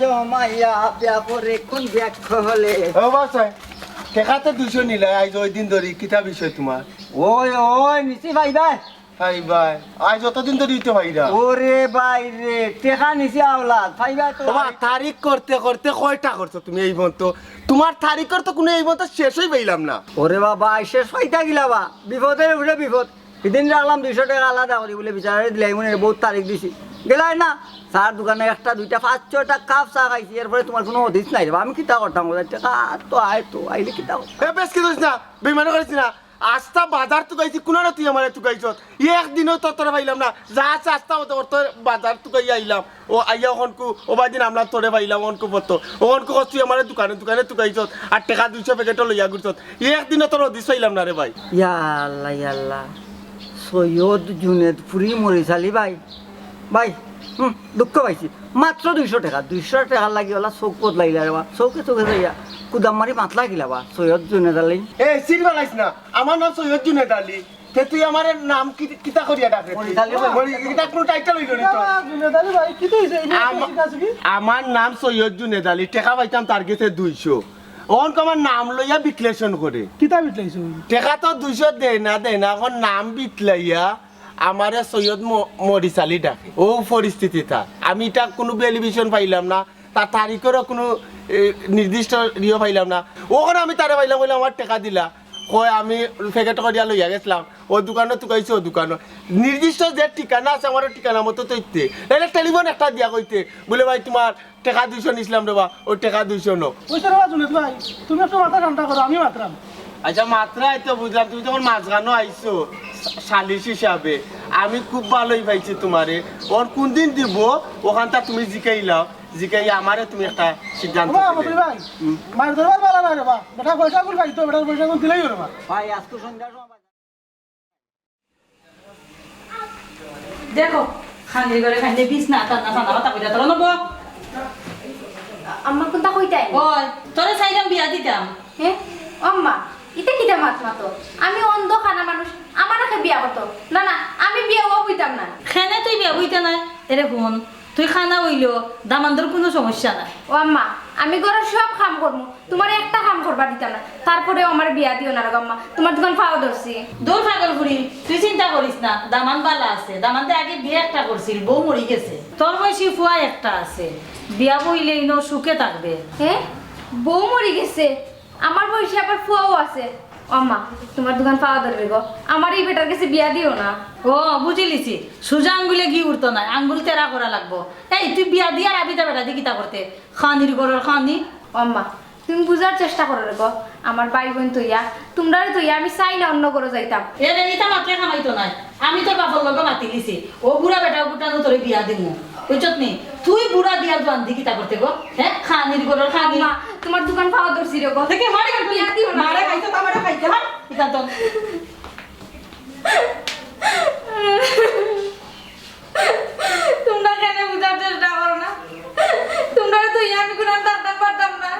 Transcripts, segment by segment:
জমাইয়া বিয়া করে কোন ব্যাখ্যা হলে? ও বাসায় টেকাতে দুশো নিলে আজ ওই দিন ধরি কিতা বিষয় তোমার ওই ওই নিচি ভাই ভাই। ভাই ভাই আজ অতদিন ধরে দিতে ভাইরা। ওরে ভাই রে টেকা নিচি আওলাদ। ভাই ভাই তো তোমার তারিখ করতে করতে কয়টা করছ তুমি এই পর্যন্ত তোমার তারিখের তো কোনো এই শেষই পাইলাম না। ওরে বাবা শেষ হইতা গিলা বা। বিপদে উঠে বিপদ। সেদিন রাখলাম দুইশো টাকা আলাদা করি বলে বিচারে দিলাই মনে বহুত তারিখ দিছি। গেলাই না। চার দোকানে একটা দুইটা পাঁচ ছয়টা কাপ চা খাইছি এরপরে তোমার কোনো অধিস নাই। আমি কিতা করতাম? টাকা তো আয় তো আইলে কিতা? এ বেশ কি না? বেমানে করিস না। আস্তা বাজার তো গাইছি কোন তুই আমার তু গাইছ একদিনও তো তোরে পাইলাম না। যা আছে আস্তা হতো তোর বাজার তু গাই আইলাম। ও আইয়া ওখানকু ও বাদিন আমরা তোরে পাইলাম ওখানকু পড়তো ওখানকু তুই আমার দোকানে দোকানে তু গাইছ আর টাকা দুইশো প্যাকেটও লইয়া ঘুরছ একদিনও তোর অদিস পাইলাম না রে ভাই। ইয়া আল্লাহ ইয়া আল্লাহ সৈয়দ জুনেদ পুরি মরিশালি ভাই। ভাই হুম দুঃখ পাইছি। মাত্র দুইশো টাকা দুইশো টাকা লাগি ওলা চৌক পত লাগিলা বা? চৌকে চৌকে যাইয়া কুদাম মারি মাত লাগিলা বা? সৈয়দ আলি এ না? আমার নাম সৈয়দ জুনেদ আলী তে তুই আমার নাম কি কিতা করিয়া ডাকে মরিশালী ভাই। এটা কোনো টাইটেল হইল নি তোর আমা- আমার নাম সৈয়দ জুনেদ আলী টেকা পাইতাম তার গেছে ওন নাম লইয়া বিশ্লেষণ করে কিতাব ইটলাইছো টেকা তো দুইশো দেয় না দেয় না এখন নাম বিতলাইয়া আমারে সৈয়দ ম- মরিসালি ডাকে। ও পরিস্থিতিটা। আমি এটা কোনো বেলিভিশন পাইলাম না। তার তারিখেরও কোনো নির্দিষ্ট ইয়ে পাইলাম না। ওখানে আমি তারে পাইলাম বলে আমার টাকা দিলা। কয় আমি প্যাকেট করিয়া লইয়া গেছিলাম। ও দোকানে তুকাইছে ও দোকানে নির্দিষ্ট যে ঠিকানা আছে আমার ঠিকানা মতো তৈতে। নাহলে টেলিফোন একটা দিয়া কইতে। বলে ভাই তোমার টাকা দুইশো নিছিলাম রে বা। ওই টাকা দুইশো নো। ওই সরবা জুনেদ ভাই তুমি একটু মাথা ঠান্ডা করো আমি মাত্রাম। আচ্ছা মাত্রাই তো বুঝলাম তুমি যখন মাঝখানো আইছো। সালিশ হিসাবে। আমি খুব ভালোই পাইছি তোমারে। ওর কোন দিন দিব ওখানটা তুমি জিকাইলাও জিকাই আমারে তুমি একটা সিদ্ধান্ত মায়ের ধরবার বালা নাই রে বা বেটা পয়সা গুল খাইতো বেটার পয়সা গুল দিলেই রে ভাই আজকে সন্ধ্যার সময় দেখো করে না তার না সানা কথা কইতা তোর নব আম্মা কোনটা কইতাই ওই তোরে চাইলাম বিয়া দিতাম। হে? আম্মা? ইতে কিটা মাত মাতো? আমি অন্ধ খানা মানুষ আমার বিয়া হতো না না আমি বিয়া হওয়া হইতাম না। খেনে তুই বিয়া বইতে নাই? এরে শুন তুই খানা হইল দামান্তর কোনো সমস্যা নাই। ও আম্মা আমি ঘরের সব কাম করব তোমার একটা কাম করবা দিতাম না। তারপরে আমার বিয়া দিও না আম্মা তোমার দোকান পাওয়া ধরছি। দূর পাগল ফুরি তুই চিন্তা করিস না দামান বালা আছে। দামানতে আগে বিয়ে একটা করছিল বউ মরি গেছে। তোর বয়সী ফুয়া একটা আছে। বিয়া বইলে ইনো সুখে থাকবে। হে? বউ মরি গেছে? আমার বয়সে আবার ফুয়াও আছে। ও আম্মা তোমার দোকান পাওয়া ধরবে গো। আমার এই বেটার কাছে বিয়া দিও না। ও বুঝিলিছি সোজা আঙ্গুলে ঘি উঠতো না আঙ্গুল তেরা করা লাগবো। এই তুই বিয়া দিয়ার আবিতা বেটা দি কিতা করতে? খানির গরর খানি। ও আম্মা তুমি বুঝার চেষ্টা করো রে গো। আমার ভাই বোন তৈয়া তোমরা তৈয়া আমি চাই না অন্য করে যাইতাম। এ মাত্রে খামাইতো নাই। আমি তোর বাপর লগে মাতি দিছি ও বুড়া বেটা বুটানো তোরে বিয়া দিমু। বুঝছত নি তুই বুড়া দিয়া জোয়ান দি কিতা করতে গো? হ্যাঁ খানির গরর খানি। তোমার দোকান পাওয়া ধরছি রে গো। থেকে মারে কাটবি বিয়া দিও না। মারে খাইছো খাইতো হ্যাঁ এটা তো তোমরা কেন বুঝার চেষ্টা করো না তোমরা তো আমি কোনো দাঁড়াতে পারতাম না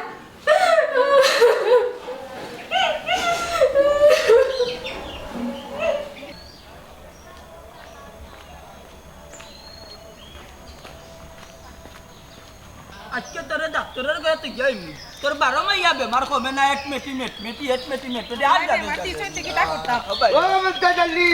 আজকে তোর ডাক্তারের কাছে তুই যাই তোর বারো মাইয়া বেমার কমে না এক মেটি মেট মেটি এক মেটি মেট তোর আর যাবে ও মন্তাজালি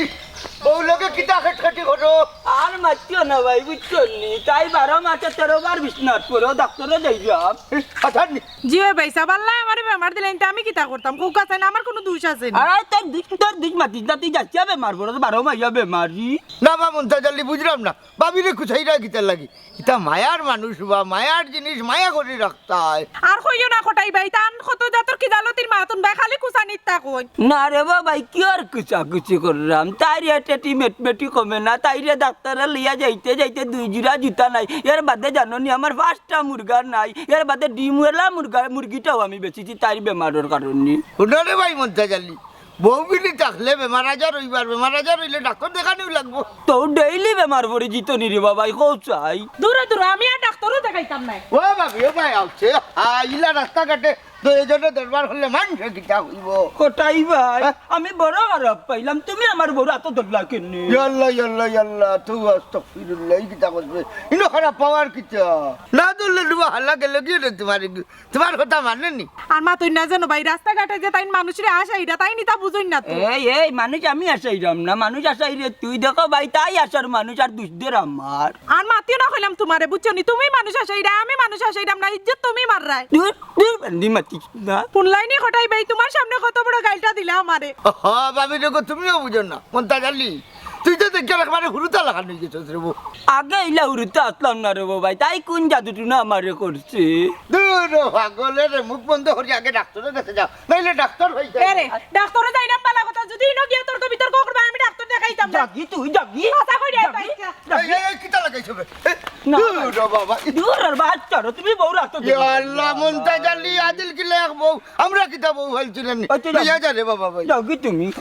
বউ লোকে কিতা খেটখেটি করো আর মাতিও না ভাই বুঝছ নি? তাই বারো মাসে তেরো বার বিশ্বনাথ পড়ো ডাক্তারে যাই যাব কথা নি জিও পয়সা পাল্লাই আমার বেমার দিলেন আমি কিতা করতাম? কুক আছে না আমার কোনো দোষ আছে না? আর তোর দিক তোর দিক মাতি যাতি যাচ্ছে বেমার পড়ো বারো মাইয়া বেমারি না বা মন্তাজালি বুঝলাম না। বাবিরে কুছাইরা কিতার লাগি। ইতা মায়ার মানুষ বা মায়ার জিনিস মায়া করে রাখতা হয় আর কইও না খটাই ভাই তান কত জাতর কি জালতির মাতুন ভাই খালি কুসানিত তা কই। না রে বাবাই কি আর কুচা কুচি করলাম? তাইরে টেটি মেট মেটি কমে না তাইরে ডাক্তারে লিয়া যাইতে যাইতে দুই জোড়া জুতা নাই। এর বাদে জানো নি আমার পাঁচটা মুরগা নাই। এর বাদে ডিম এলা মুরগা মুরগিটাও আমি বেচেছি তাই বেমারের কারণে। শুনরে ভাই মন্তাজালি বউ বিলি থাকলে বেমার আজার হইবার বেমার আজার হইলে ডাক্তার দেখানিও লাগবো। তো ডেইলি বেমার পড়ে জিত নি রে বাবাই কৌচাই দূরে দূরে আমি আর ডাক্তারও দেখাইতাম না ও বাবি ও ভাই আউছে। ইলা রাস্তাঘাটে জন্য দরবার হলে মানুষে কিতা হইব। কোটাই ভাই? আমি বড় পাইলাম তুমি আমার বড় এত ধরলা কেনে? ইয়াল্লা ইয়াল্লা ইয়াল্লা তুই আস্তাগফিরুল্লাহ এই কিতা করবে। ইনো খারাপ পাওয়ার কিতা না ধরলে দুবা হাল্লা গেলে কি রে তোমার তোমার কথা মানে নি? আর মা তুই না জানো ভাই রাস্তাঘাটে যে তাই মানুষের আসা এটা তাই বুঝুন না তো। এই এই মানুষ আমি আসাইরাম না মানুষ আসাই রে। তুই দেখো ভাই তাই আসার মানুষ আর দুষদের আমার। আর মাতিও না কইলাম তোমারে বুঝছ নি? তুমি মানুষ আসা এটা আমি মানুষ আসা এটা না ইজ্জত তুমি মার রায়। দূর দূর বান্দি মাতি। না। পুনলাইনি হঠাই ভাই তোমার সামনে কত বড় গাইলটা দিলা আমারে। হ বাবি দেখো তুমিও বুঝো না মনটা জানলি তুই তো দেখে একবারে হুরুতা লাগানো গেছিস রে বউ। আগে ইলা উড়তে আসলাম না রে ভাই তাই কোন জাদুটু না আমারে করছে? দূর পাগলের মুখ বন্ধ করি আগে ডাক্তারের কাছে যাও। নাইলে ডাক্তার হয়ে এ রে? ডাক্তারে যাইলাম বালা কথা যদি ইনো গিয়া তর্ক বিতর্ক করবে আমি ডাক্তার দেখাইতাম না। জাগি তুই জাগি। কথা কই রে জাগি, এই, এই, এই, কিতা ইয়া আমরা কিতা বউ হইছিলেন ওই তো যাও। লইয়া যা বাবা ভাই। জাগি তুমি